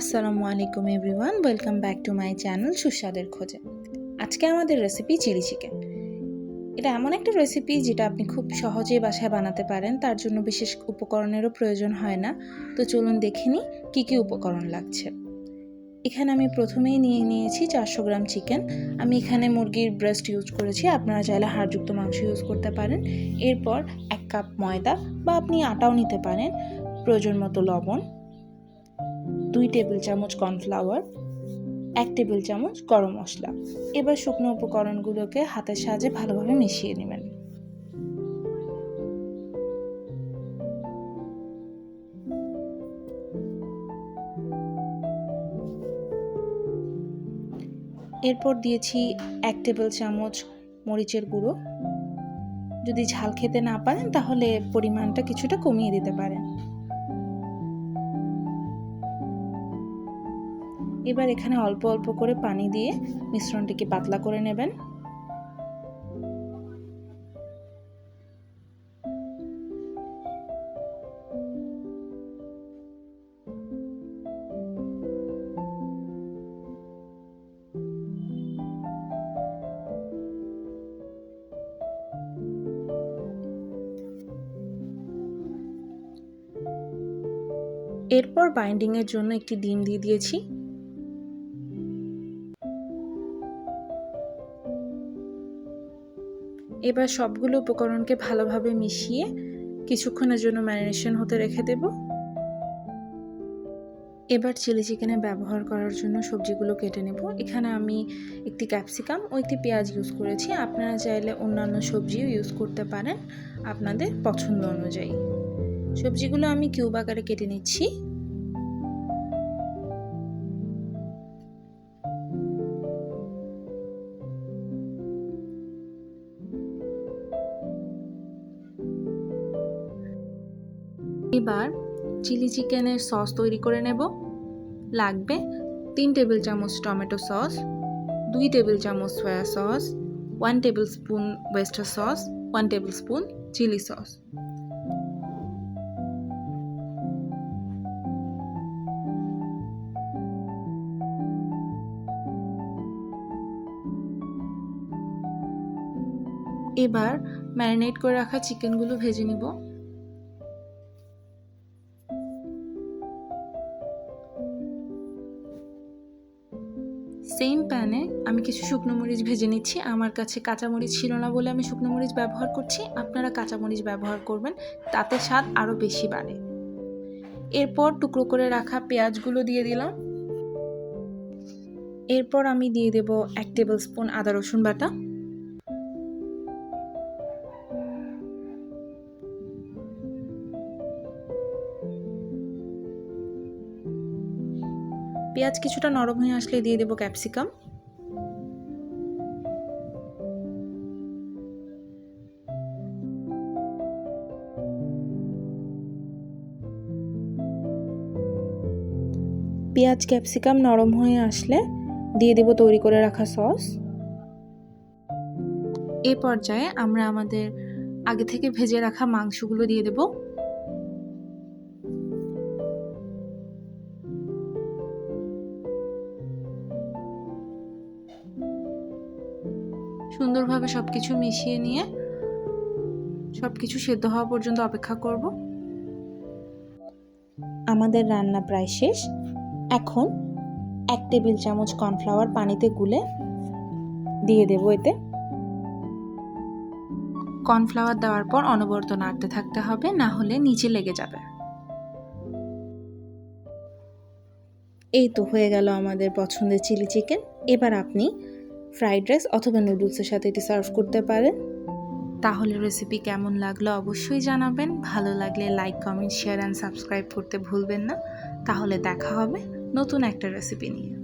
আসসালামু আলাইকুম everyone, welcome back to my channel সুস্বাদের খোঁজে। আজকে আমাদের রেসিপি চিলি চিকেন এটা এমন একটা রেসিপি যেটা আপনি খুব সহজেই বাসায় বানাতে পারেন, তার জন্য বিশেষ উপকরণেরও প্রয়োজন হয় না। তো চলুন দেখে নিই কী কী উপকরণ লাগছে। এখানে আমি প্রথমেই নিয়ে নিয়েছি চারশো গ্রাম চিকেন আমি এখানে মুরগির ব্রেস্ট ইউজ করেছি, আপনারা চাইলে হাড়যুক্ত মাংস ইউজ করতে পারেন। এরপর এক কাপ ময়দা বা আপনি আটাও নিতে পারেন, প্রয়োজন মতো লবণ। দুই টেবিল চামচ কর্নফ্লাওয়ার, এক টেবিল চামচ গরম মশলা। এবার শুকনো উপকরণগুলোকে হাতের সাহায্যে ভালোভাবে মিশিয়ে নেবেন। এরপর দিয়েছি এক টেবিল চামচ মরিচের গুঁড়ো। যদি ঝাল খেতে না পারেন, তাহলে পরিমাণটা কিছুটা কমিয়ে দিতে পারেন। এবার এখানে অল্প অল্প করে পানি দিয়ে মিশ্রণটিকে পাতলা করে নেবেন। এরপর বাইন্ডিংয়ের জন্য একটি ডিম দিয়ে দিয়েছি। এবার সবগুলো উপকরণকে ভালোভাবে মিশিয়ে কিছুক্ষণের জন্য ম্যারিনেশন হতে রেখে দেব। এবার চিলি চিকেনে ব্যবহার করার জন্য সবজিগুলো কেটে নেব। এখানে আমি একটি ক্যাপসিকাম ও একটি পেঁয়াজ ইউজ করেছি। আপনারা চাইলে অন্যান্য সবজিও ইউজ করতে পারেন আপনাদের পছন্দ অনুযায়ী। সবজিগুলো আমি কিউব আকারে কেটে নিচ্ছি। এবার চিলি চিকেনের সস তৈরি করে নেব। লাগবে তিন টেবিল চামচ টমেটো সস, দুই টেবিল চামচ soya sauce, one tablespoon oyster sauce, one tablespoon chilli sauce. এবার ম্যারিনেট করে রাখা চিকেনগুলো ভেজে নিব। সেম প্যানে আমি কিছু শুকনো মরিচ ভেজে নিচ্ছি। আমার কাছে কাঁচামরিচ ছিল না বলে আমি শুকনো মরিচ ব্যবহার করছি। আপনারা কাঁচামরিচ ব্যবহার করবেন, তাতে স্বাদ আরও বেশি বাড়ে। এরপর টুকরো করে রাখা পেঁয়াজগুলো দিয়ে দিলাম। এরপর আমি দিয়ে দেব এক টেবিল স্পুন আদা রসুন বাটা। পেঁয়াজ কিছুটা নরম হয়ে আসলে দিয়ে দেবো ক্যাপসিকাম। পেঁয়াজ, ক্যাপসিকাম নরম হয়ে আসলে দিয়ে দেব তৈরি করে রাখা সস। এ পর্যায়ে আমরা আমাদের আগে থেকে ভেজে রাখা মাংসগুলো দিয়ে দেবো। সুন্দরভাবে সব কিছু মিশিয়ে নিয়ে সব কিছু সেদ্ধ হওয়া পর্যন্ত অপেক্ষা করব। আমাদের রান্না প্রায় শেষ। এখন এক টেবিল চামচ কর্নফ্লাওয়ার পানিতে গুলে দিয়ে দেবো এতে। কর্নফ্লাওয়ার দেওয়ার পর অনবরত নাড়তে থাকতে হবে না হলে নিচে লেগে যাবে। এই তো হয়ে গেল আমাদের পছন্দের চিলি চিকেন। এবার আপনি ফ্রাইড রাইস অথবা নুডলসের সাথে এটি সার্ভ করতে পারেন। তাহলে রেসিপি কেমন লাগল অবশ্যই জানাবেন। ভালো লাগলে like comment share and subscribe করতে ভুলবেন না। তাহলে দেখা হবে নতুন একটা রেসিপি নিয়ে।